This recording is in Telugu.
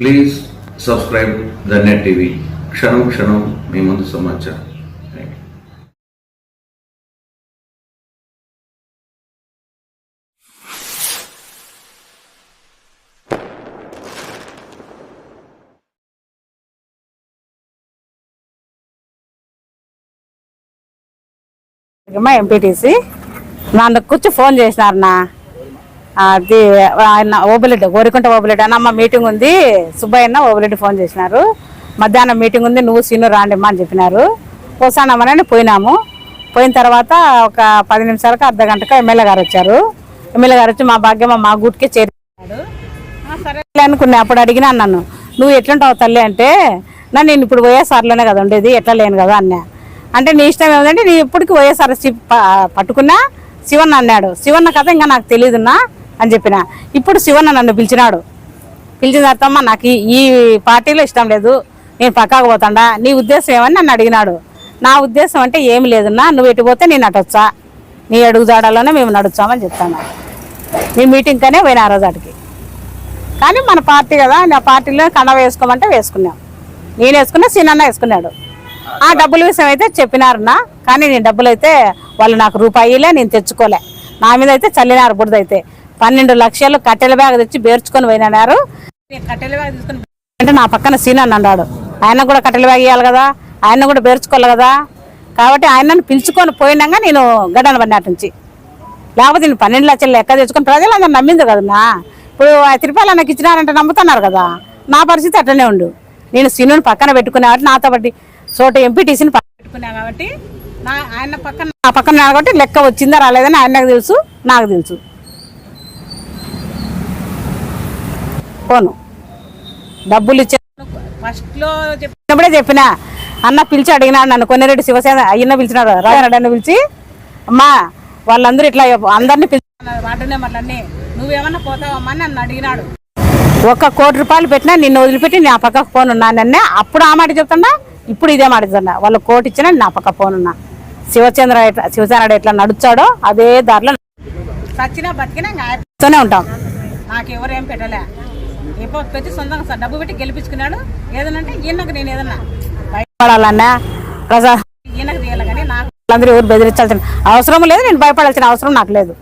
Please subscribe the net TV క్షణం క్షణం మీ ముందు సమాచారం. ఎంపీటీసీ నన్ను కూర్చో ఫోన్ చేసినారు నా. అది ఆయన ఓబులెడ్డి గోరికుంట ఓబులెడ్డి అన్న అమ్మ మీటింగ్ ఉంది. సుబ్బయ్యన్న ఓబులెడ్డి ఫోన్ చేసినారు. మధ్యాహ్నం మీటింగ్ ఉంది నువ్వు సీను రాండిమ్మా అని చెప్పినారు. పోసానమ్మనని పోయినాము. పోయిన తర్వాత ఒక పది నిమిషాలకు అర్ధ గంటకు ఎమ్మెల్యే గారు వచ్చారు. ఎమ్మెల్యే గారు వచ్చి మా భాగ్యమ్మ మా గూటికే చేరినాడు సరే అనుకున్నా అప్పుడు అడిగినా నన్ను నువ్వు ఎట్లుంటావు తల్లి అంటే నన్ను నేను ఇప్పుడు వైఎస్ఆర్లోనే కదా ఉండేది ఎట్లా లేను కదా అన్నా. అంటే నీ ఇష్టం ఏమిటంటే నీ ఇప్పటికి వైఎస్ఆర్ పట్టుకున్నా శివన్న అన్నాడు. శివన్న కథ ఇంకా నాకు తెలియదున్నా అని చెప్పిన. ఇప్పుడు శివన్న నన్ను పిలిచినాడు. పిలిచిన తర్వాత నాకు ఈ- పార్టీలో ఇష్టం లేదు. నేను పక్కాకు పోతాడా. నీ ఉద్దేశం ఏమని నన్ను అడిగినాడు. నా ఉద్దేశం అంటే ఏమి లేదన్నా నువ్వు ఎటు పోతే నేను అటొచ్చా నీ అడుగు జాడలోనే మేము నడుచామని చెప్తాను. నీ మీటింగ్కనే పోయిన ఆ రోజు అటుకి కానీ మన పార్టీ కదా నా పార్టీలో కండ వేసుకోమంటే వేసుకున్నాం. నేను వేసుకున్నా సీనన్న వేసుకున్నాడు. ఆ డబ్బుల విషయం అయితే చెప్పినారన్నా. కానీ నేను డబ్బులు అయితే వాళ్ళు నాకు రూపాయిలే నేను తెచ్చుకోలే. నా మీద అయితే చల్లినారు బురద అయితే పన్నెండు లక్షలు కట్టెల బ్యాగ్ తెచ్చి బేర్చుకొని పోయినారు నేను కట్టెల బ్యాగ్ తీసుకొని అంటే నా పక్కన సీనన్ అన్నాడు. ఆయన కూడా కట్టెల బ్యాగ్ ఇవ్వాలి కదా ఆయన కూడా బేర్చుకోవాలి కదా. కాబట్టి ఆయనను పిలుచుకొని పోయినాక నేను గడ్డన పడినట్టు నుంచి. లేకపోతే నేను పన్నెండు లక్షలు లెక్క తెచ్చుకొని ప్రజలందరూ నమ్మింది కదన్నా ఇప్పుడు తిరుపతి నాకు ఇచ్చినారంటే నమ్ముతున్నారు కదా. నా పరిస్థితి అట్లనే ఉండు. నేను సినుని పక్కన పెట్టుకున్నా కాబట్టి నాతో బట్టి చోట ఎంపీటీసీని పెట్టుకున్నా కాబట్టి నా ఆయన పక్కన నా పక్కన కాబట్టి లెక్క వచ్చిందా రాలేదని ఆయనకు తెలుసు నాకు తెలుసు. పోను డబ్బులు ఇచ్చే ఫస్ట్లో చెప్పినప్పుడే చెప్పిన. అన్న పిలిచి అడిగినాడు నన్ను. కొన్నిరెడ్డి శివసేన అయ్యన్న పిలిచినాడు. రాజారెడ్డి పిలిచి అమ్మా వాళ్ళందరూ ఇట్లా అందరినీ నెంబర్లన్నీ నువ్వేమన్నా పోతావమ్మా నన్ను అడిగినాడు. ఒక కోటి రూపాయలు పెట్టినా నిన్ను వదిలిపెట్టి నా పక్కకు ఫోన్ ఉన్నా నన్నే. అప్పుడు ఆ మాట చెప్తున్నా ఇప్పుడు ఇదే మాట చెప్తున్నా. వాళ్ళు కోటి ఇచ్చినా నా పక్క ఫోన్ ఉన్నా శివచంద్ర ఎట్లా శివసేనాడు ఎట్లా నడుచాడో అదే దారిలో సచ్చినా బతికినా ఉంటాం. నాకు ఎవరేం పెట్టలే. ఎప్పుడు పెట్టి సొంతంగా సార్ డబ్బు పెట్టి గెలిపించుకున్నాడు. ఏదనంటే ఈయనకు నేను ఏదన్నా భయపడాలన్నా ప్రజా ఈయనకు తీయాలి కానీ నాకు వాళ్ళందరూ ఎవరు బెదిరించాల్సిన అవసరం లేదు. నేను భయపడాల్సిన అవసరం నాకు లేదు.